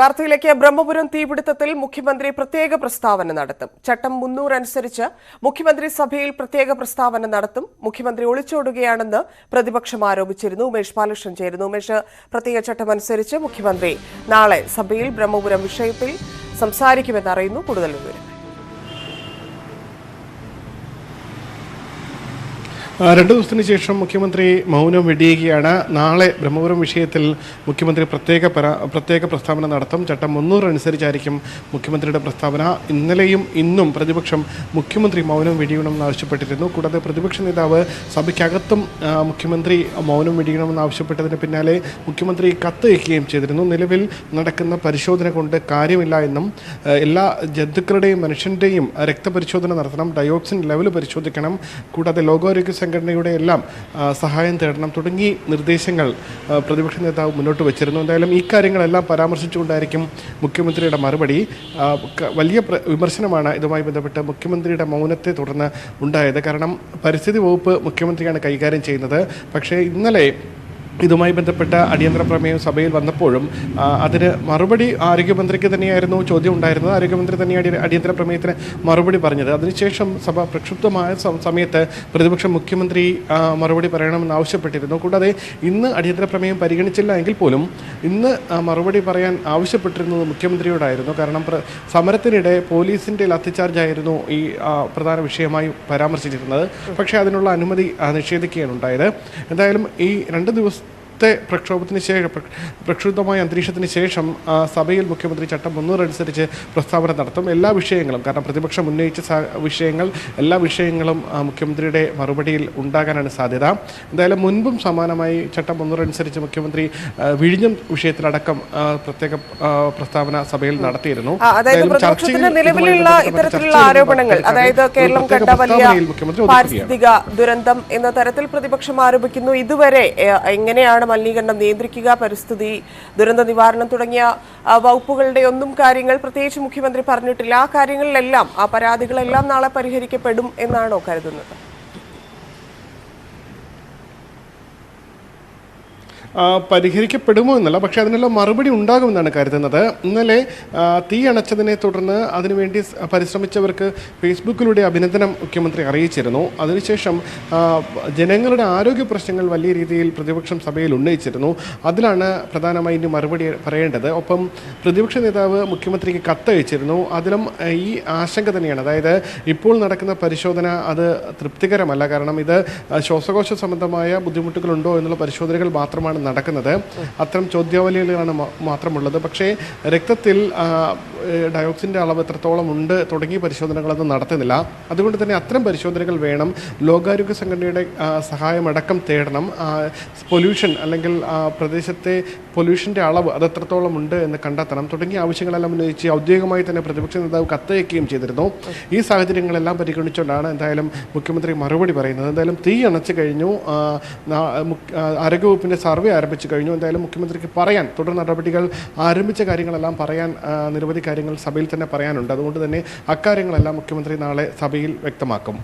വാർത്തയിലേക്ക് ബ്രഹ്മപുരം തീപിടുത്തത്തിൽ മുഖ്യമന്ത്രി പ്രത്യേക പ്രസ്താവന നടത്തും. ചട്ടം മുന്നൂറ് അനുസരിച്ച് മുഖ്യമന്ത്രി സഭയിൽ പ്രത്യേക പ്രസ്താവന നടത്തും. മുഖ്യമന്ത്രി ഒളിച്ചോടുകയാണെന്ന് പ്രതിപക്ഷം ആരോപിച്ചിരുന്നു. ഉമേഷ് ബാലകൃഷ്ണൻ ചേരുന്നു. ഉമേഷ് പ്രത്യേക ചട്ടം അനുസരിച്ച് മുഖ്യമന്ത്രി നാളെ സഭയിൽ ബ്രഹ്മപുരം വിഷയത്തിൽ സംസാരിക്കുമെന്നറിയുന്നു കൂടുതൽ വിവരങ്ങൾ. രണ്ടു ദിവസത്തിന് ശേഷം മുഖ്യമന്ത്രി മൗനം വെടിയുകയാണ്. നാളെ ബ്രഹ്മപുരം വിഷയത്തിൽ മുഖ്യമന്ത്രി പ്രത്യേക പരാ- പ്രത്യേക പ്രസ്താവന നടത്തും. ചട്ടം മുന്നൂറ് അനുസരിച്ചായിരിക്കും മുഖ്യമന്ത്രിയുടെ പ്രസ്താവന. ഇന്നലെയും ഇന്നും പ്രതിപക്ഷം മുഖ്യമന്ത്രി മൗനം വെടിയണമെന്ന് ആവശ്യപ്പെട്ടിരുന്നു. കൂടാതെ പ്രതിപക്ഷ നേതാവ് സഭയ്ക്കകത്തും മുഖ്യമന്ത്രി മൗനം വെടിയണമെന്ന് ആവശ്യപ്പെട്ടതിന് പിന്നാലെ മുഖ്യമന്ത്രി കത്ത് അയക്കുകയും ചെയ്തിരുന്നു. നിലവിൽ നടക്കുന്ന പരിശോധന കൊണ്ട് കാര്യമില്ല എന്നും എല്ലാ ജന്തുക്കളുടെയും മനുഷ്യന്റെയും രക്തപരിശോധന നടത്തണം. ഡയോക്സിൻ ലെവൽ പരിശോധിക്കണം. കൂടാതെ ലോകാരോഗ്യ സംഘടനയുടെ എല്ലാം സഹായം തേടണം തുടങ്ങി നിർദ്ദേശങ്ങൾ പ്രതിപക്ഷ നേതാവ് മുന്നോട്ട് വെച്ചിരുന്നു. എന്തായാലും ഈ കാര്യങ്ങളെല്ലാം പരാമർശിച്ചുകൊണ്ടായിരിക്കും മുഖ്യമന്ത്രിയുടെ മറുപടി. വലിയ വിമർശനമാണ് ഇതുമായി ബന്ധപ്പെട്ട് മുഖ്യമന്ത്രിയുടെ മൗനത്തെ തുടർന്ന് ഉണ്ടായത്. കാരണം പരിസ്ഥിതി വകുപ്പ് മുഖ്യമന്ത്രിയാണ് കൈകാര്യം ചെയ്യുന്നത്. പക്ഷേ ഇന്നലെ ഇതുമായി ബന്ധപ്പെട്ട അടിയന്തര പ്രമേയം സഭയിൽ വന്നപ്പോഴും അതിന് മറുപടി ആരോഗ്യമന്ത്രിക്ക് തന്നെയായിരുന്നു ചോദ്യം ഉണ്ടായിരുന്നത്. ആരോഗ്യമന്ത്രി തന്നെ അടി അടിയന്തര പ്രമേയത്തിന് മറുപടി പറഞ്ഞത്. അതിനുശേഷം സഭ പ്രക്ഷുബ്ധമായ സമയത്ത് പ്രതിപക്ഷം മുഖ്യമന്ത്രി മറുപടി പറയണമെന്ന് ആവശ്യപ്പെട്ടിരുന്നു. കൂടാതെ ഇന്ന് അടിയന്തര പ്രമേയം പരിഗണിച്ചില്ല എങ്കിൽ പോലും ഇന്ന് മറുപടി പറയാൻ ആവശ്യപ്പെട്ടിരുന്നത് മുഖ്യമന്ത്രിയോടായിരുന്നു. കാരണം സമരത്തിനിടെ പോലീസിന്റെ ലത്തിച്ചാർജായിരുന്നു ഈ പ്രധാന വിഷയമായി പരാമർശിച്ചിരുന്നത്. പക്ഷേ അതിനുള്ള അനുമതി നിഷേധിക്കുകയാണ് ഉണ്ടായത്. എന്തായാലും ഈ രണ്ട് ദിവസത്തെ പ്രക്ഷോഭത്തിന് ശേഷം പ്രക്ഷുബ്ധമായ അന്തരീക്ഷത്തിന് ശേഷം സഭയിൽ മുഖ്യമന്ത്രി ചട്ടം മുന്നൂറ് അനുസരിച്ച് പ്രസ്താവന നടത്തും. എല്ലാ വിഷയങ്ങളും കാരണം പ്രതിപക്ഷം ഉന്നയിച്ച വിഷയങ്ങൾ എല്ലാ വിഷയങ്ങളും മുഖ്യമന്ത്രിയുടെ മറുപടിയിൽ ഉണ്ടാകാനാണ് സാധ്യത. എന്തായാലും മുൻപും സമാനമായി ചട്ടം മുന്നൂറനുസരിച്ച് മുഖ്യമന്ത്രി വിഴിഞ്ഞം വിഷയത്തിലടക്കം പ്രത്യേക പ്രസ്താവന സഭയിൽ നടത്തിയിരുന്നു. നിലവിലുള്ള ഇത്തരത്തിലുള്ള ആരോപണങ്ങൾ അതായത് കേരളം പ്രത്യേക കണ്ട വലിയ മുഖ്യമന്ത്രി പാരിസ്ഥിതിക ദുരന്തം എന്ന തരത്തിൽ പ്രതിപക്ഷം ആരോപിക്കുന്നു. ഇതുവരെ എ, എങ്ങനെയാണ് മലിനീകരണം നിയന്ത്രിക്കുക പരിസ്ഥിതി ദുരന്ത നിവാരണം തുടങ്ങിയ വകുപ്പുകളുടെ ഒന്നും കാര്യങ്ങൾ പ്രത്യേകിച്ച് മുഖ്യമന്ത്രി പറഞ്ഞിട്ടില്ല. ആ കാര്യങ്ങളിലെല്ലാം ആ പരാതികളെല്ലാം നാളെ പരിഹരിക്കപ്പെടും എന്നാണോ കരുതുന്നത്? പരിഹരിക്കപ്പെടുമോ എന്നല്ല പക്ഷെ അതിനുള്ള മറുപടി ഉണ്ടാകുമെന്നാണ് കരുതുന്നത്. ഇന്നലെ തീ അണച്ചതിനെ തുടർന്ന് അതിനുവേണ്ടി പരിശ്രമിച്ചവർക്ക് ഫേസ്ബുക്കിലൂടെ അഭിനന്ദനം മുഖ്യമന്ത്രി അറിയിച്ചിരുന്നു. അതിനുശേഷം ജനങ്ങളുടെ ആരോഗ്യ പ്രശ്നങ്ങൾ വലിയ രീതിയിൽ പ്രതിപക്ഷം സഭയിൽ ഉന്നയിച്ചിരുന്നു. അതിലാണ് പ്രധാനമായി ഇനി മറുപടി പറയേണ്ടത്. ഒപ്പം പ്രതിപക്ഷ നേതാവ് മുഖ്യമന്ത്രിക്ക് കത്തയച്ചിരുന്നു. അതിലും ഈ ആശങ്ക തന്നെയാണ്. അതായത് ഇപ്പോൾ നടക്കുന്ന പരിശോധന അത് തൃപ്തികരമല്ല. കാരണം ഇത് ശ്വാസകോശ സംബന്ധമായ ബുദ്ധിമുട്ടുകളുണ്ടോ എന്നുള്ള പരിശോധനകൾ മാത്രമാണ് നടക്കുന്നത്. അത്തരം ചോദ്യാവലികളാണ് മാത്രമുള്ളത്. പക്ഷേ രക്തത്തിൽ ഡയോക്സിന്റെ അളവ് എത്രത്തോളം ഉണ്ട് തുടങ്ങിയ പരിശോധനകളൊന്നും നടത്തുന്നില്ല. അതുകൊണ്ട് തന്നെ അത്തരം പരിശോധനകൾ വേണം. ലോകാരോഗ്യ സംഘടനയുടെ സഹായമടക്കം തേടണം. പൊല്യൂഷൻ അല്ലെങ്കിൽ പ്രദേശത്തെ പൊല്യൂഷന്റെ അളവ് അത് എത്രത്തോളം ഉണ്ട് എന്ന് കണ്ടെത്തണം. തുടങ്ങിയ ആവശ്യങ്ങളെല്ലാം ഉന്നയിച്ച് ഔദ്യോഗികമായി തന്നെ പ്രതിപക്ഷ നേതാവ് കത്തയക്കുകയും ചെയ്തിരുന്നു. ഈ സാഹചര്യങ്ങളെല്ലാം പരിഗണിച്ചുകൊണ്ടാണ് എന്തായാലും മുഖ്യമന്ത്രി മറുപടി പറയുന്നത്. എന്തായാലും തീ അണച്ചു കഴിഞ്ഞു. ആരോഗ്യവകുപ്പിന്റെ സർവേ ആരംഭിച്ചു കഴിഞ്ഞു. എന്തായാലും മുഖ്യമന്ത്രിക്ക് പറയാൻ തുടർ നടപടികൾ ആരംഭിച്ച കാര്യങ്ങളെല്ലാം പറയാൻ നിരവധി കാര്യങ്ങൾ സഭയിൽ തന്നെ പറയാനുണ്ട്. അതുകൊണ്ട് തന്നെ അക്കാര്യങ്ങളെല്ലാം മുഖ്യമന്ത്രി നാളെ സഭയിൽ വ്യക്തമാക്കും.